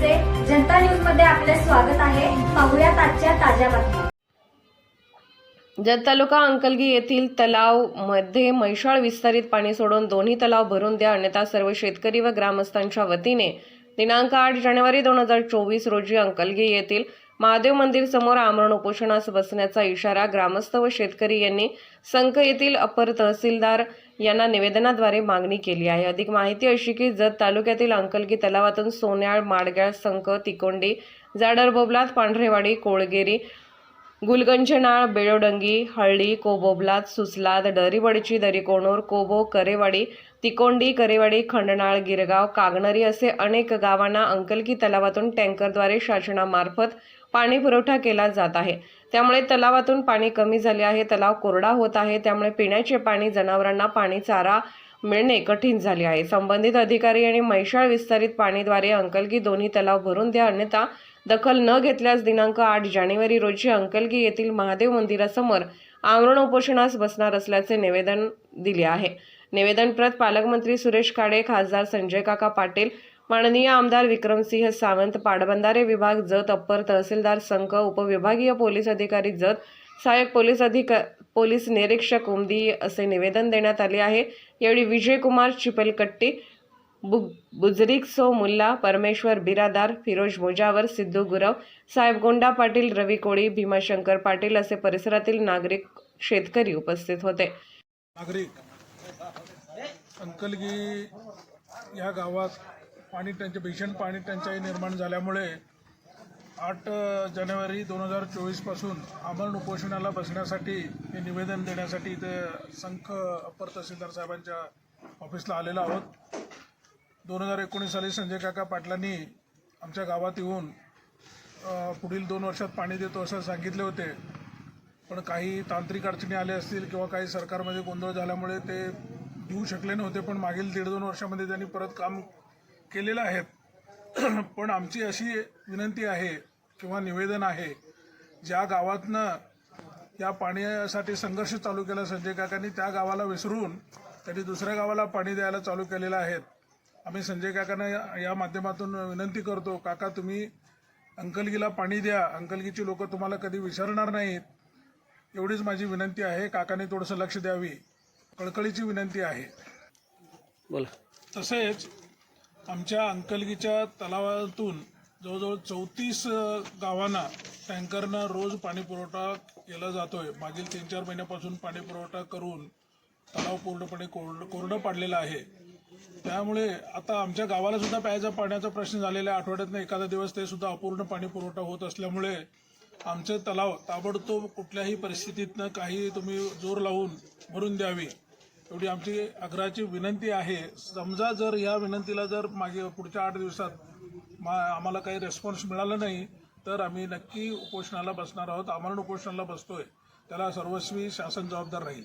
जनता न्यूजमध्ये आपले स्वागत आहे. पाहुयात आजच्या ताज्या बातम्या. जत तालुका अंकलगी येथील तलावमध्ये मैशाळ विस्तारित पाणी सोडून दोन्ही तलाव भरून द्या अन्यथा सर्व शेतकरी व ग्रामस्थांच्या वतीने दिनांक आठ जानेवारी दोन हजार चोवीस रोजी अंकलगी येथील महादेव मंदिर समोर आमरण उपोषणास बसण्याचा इशारा ग्रामस्थ व शेतकरी यांनी संख येथील अपर तहसीलदार यांना निवेदनाद्वारे मागणी केली आहे. अधिक माहिती अशी की जत तालुक्यातील अंकलकी तलावातून सोन्याळ माडग्याळ संख तिकोंडी जाडर बोबलात पांढरेवाडी कोळगेरी गुलगंजनाळ बेळोडंगी हळ्ळी कोबोबलात सुसलाद दरीवडची दरीकोणूर कोबो करेवाडी तिकोंडी करेवाडी खंडनाळ गिरगाव कागनरी असे अनेक गावांना अंकलकी तलावातून टँकरद्वारे शासनामार्फत पाणी पुरवठा केला जात आहे. त्यामुळे तलावातून पाणी कमी झाले आहे तलाव कोरडा होत आहे त्यामुळे पिण्याचे पाणी जनावरांना पाणी चारा मिळणे कठीण झाले आहे. संबंधित अधिकारी आणि मैशाळ विस्तारित पाणीद्वारे अंकलगी दोन्ही तलाव भरून द्या अन्यथा दखल न घेतल्यास दिनांक आठ जानेवारी रोजी अंकलगी येथील महादेव मंदिरासमोर आमरण उपोषणास बसणार असल्याचे निवेदन दिले आहे. निवेदन प्रत पालकमंत्री सुरेश काळे खासदार संजय काका पाटील माननीय आमदार विक्रमसिंह सावंत पाटबंधारे विभाग जत अप्पर तहसीलदार संघ उपविभागीय पोलीस अधिकारी जत सहाय्यक पोलीस अधिक पोलीस निरीक्षक उमदी असे निवेदन देण्यात आले आहे. यावेळी विजयकुमार चिपलकट्टी बु बुजरिकसो मुल्ला परमेश्वर बिरादार फिरोज मुजावर सिद्धू गुरव साहेब गोंडा पाटील रवी कोळी भीमाशंकर पाटील असे परिसरातील नागरिक शेतकरी उपस्थित होते. नागरिक अंकलगी या गावात पाणी टंचाई भीषण पाणी टंचाई निर्माण झाल्यामुळे आठ जानेवारी दोन हजार चोवीसपासून आमरण उपोषणाला बसण्यासाठी हे निवेदन देण्यासाठी इथे संख अप्पर तहसीलदार साहेबांच्या ऑफिसला आलेलो आहोत. दोन हजार एकोणीस साली संजय काका पाटलांनी आमच्या गावात येऊन पुढील दोन वर्षात पाणी देतो असं सांगितले होते. पण काही तांत्रिक अडचणी आल्या असतील किंवा काही सरकारमध्ये गोंधळ झाल्यामुळे ते देऊ शकले नव्हते पण मागील दीड दोन वर्षामध्ये त्यांनी परत काम केलेलं आहे पण आमची अशी विनंती आहे किंवा निवेदन आहे ज्या गावातनं या पाण्यासाठी संघर्ष चालू केला संजय काकांनी त्या गावाला विसरून त्यांनी दुसऱ्या गावाला पाणी द्यायला चालू केलेलं आहेत. आम्ही संजय काकांना या- या माध्यमातून विनंती करतो काका तुम्ही अंकलगीला पाणी द्या. अंकलगीची लोक तुम्हाला कधी विसरणार नाहीत. एवढीच माझी विनंती आहे. काकाने थोडंसं लक्ष द्यावी. कळकळीची विनंती आहे. बोला. तसेच आमच्या अंकलगीच्या तलावातून जवळजवळ चौतीस गावांना टँकरनं रोज पाणी पुरवठा केला जातोय. मागील तीन चार महिन्यापासून पाणी पुरवठा करून तलाव पूर्णपणे कोरड कोरडं पाडलेलं आहे. त्यामुळे आता आमच्या गावाला सुद्धा प्यायचा पाण्याचा प्रश्न झालेला आहे. आठवड्यातनं एखादा दिवस ते सुद्धा अपूर्ण पाणी पुरवठा होत असल्यामुळे आमचे तलाव ताबडतोब कुठल्याही परिस्थितीतनं काही तुम्ही जोर लावून भरून द्यावी एवढी आमची आग्रहाची विनंती आहे. समजा जर या विनंतीला जर मागे पुढच्या आठ दिवसात मा आम्हाला काही रेस्पॉन्स मिळाला नाही तर आम्ही नक्की उपोषणाला बसणार आहोत. आमरण उपोषणाला बसतोय. त्याला सर्वस्वी शासन जबाबदार राहील.